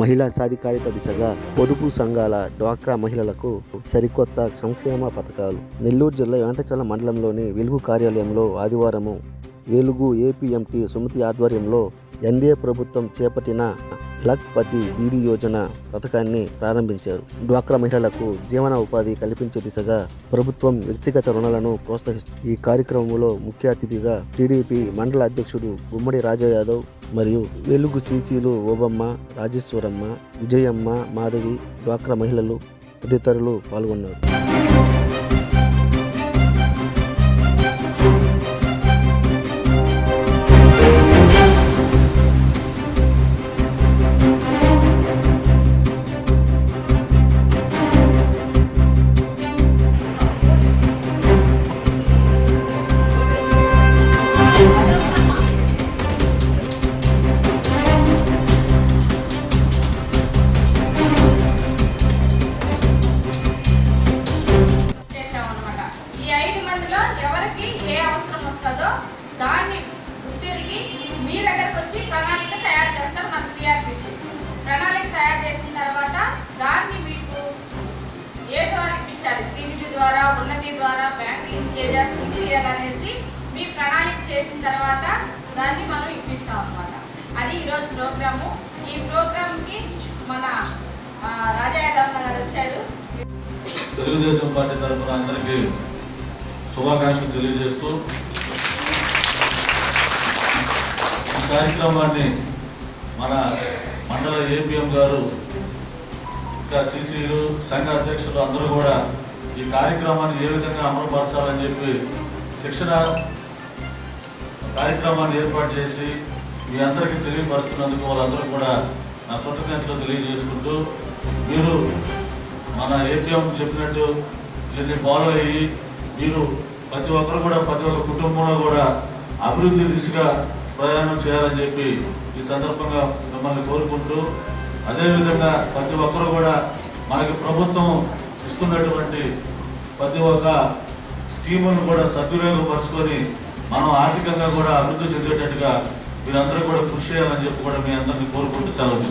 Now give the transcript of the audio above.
మహిళా సాధికారిత దిశగా పొదుపు సంఘాల డ్వాక్రా మహిళలకు సరికొత్త సంక్షేమ పథకాలు. నెల్లూరు జిల్లా వెంటచల మండలంలోని వెలుగు కార్యాలయంలో ఆదివారము వెలుగు ఏపీఎంటీ సుమతి ఆధ్వర్యంలో ఎన్డీఏ ప్రభుత్వం చేపట్టిన లక్పతి దీది యోజన పథకాన్ని ప్రారంభించారు. డ్వాక్రా మహిళలకు జీవన ఉపాధి కల్పించే దిశగా ప్రభుత్వం వ్యక్తిగత రుణాలను ప్రోత్సహిస్తుంది ఈ కార్యక్రమంలో ముఖ్య అతిథిగా టీడీపీ మండల అధ్యక్షుడు గుమ్మడి రాజా యాదవ్ మరియు వెలుగు సీసీలు ఓబమ్మ రాజేశ్వరమ్మ విజయమ్మ మాధవి డ్వాక్రా మహిళలు తదితరులు పాల్గొన్నారు. మందిలో ఎవరికి ఏ అవసరం వస్తుందో దాన్ని గుర్తిరిగి మీ దగ్గరకు వచ్చి ప్రణాళిక తయారు చేస్తారు మన సిఆర్పిసి ప్రణాళిక తయారు చేసిన తర్వాత దాన్ని మీకు ఏ ద్వారా ఇప్పించాలి? శ్రీనిధి ద్వారా ఉన్నతి ద్వారా బ్యాంక్ లింకేజా సిసిఎల్ అనేసి మీ ప్రణాళిక చేసిన తర్వాత దాన్ని మనం ఇప్పిస్తాం అన్నమాట. అది ఈరోజు ప్రోగ్రాము. ఈ ప్రోగ్రామ్కి మన రాజాయ రాజా గారు వచ్చారు. తెలుగుదేశం పార్టీ తరఫున అందరికీ శుభాకాంక్షలు తెలియజేస్తూ ఈ కార్యక్రమాన్ని మన మండల ఏపీఎం గారు ఇంకా సీసీలు సంఘ అధ్యక్షులు అందరూ కూడా ఈ కార్యక్రమాన్ని ఏ విధంగా అమలుపరచాలని చెప్పి శిక్షణ కార్యక్రమాన్ని ఏర్పాటు చేసి మీ అందరికీ తెలియపరుస్తున్నందుకు వాళ్ళందరూ కూడా నా కృతజ్ఞతలు తెలియజేసుకుంటూ మీరు మన ఏపీఎం చెప్పినట్టు దీన్ని ఫాలో అయ్యి మీరు ప్రతి ఒక్కరు కూడా ప్రతి ఒక్క కుటుంబంలో కూడా అభివృద్ధి దిశగా ప్రయాణం చేయాలని చెప్పి ఈ సందర్భంగా మిమ్మల్ని కోరుకుంటూ అదేవిధంగా ప్రతి ఒక్కరు కూడా మనకి ప్రభుత్వం ఇస్తున్నటువంటి ప్రతి ఒక్క స్కీములను కూడా సద్వినియోగపరుచుకొని మనం ఆర్థికంగా కూడా అభివృద్ధి చెందేటట్టుగా మీరందరూ కూడా కృషి చేయాలని చెప్పి కూడా మీ అందరినీ కోరుకుంటూ సెలవు.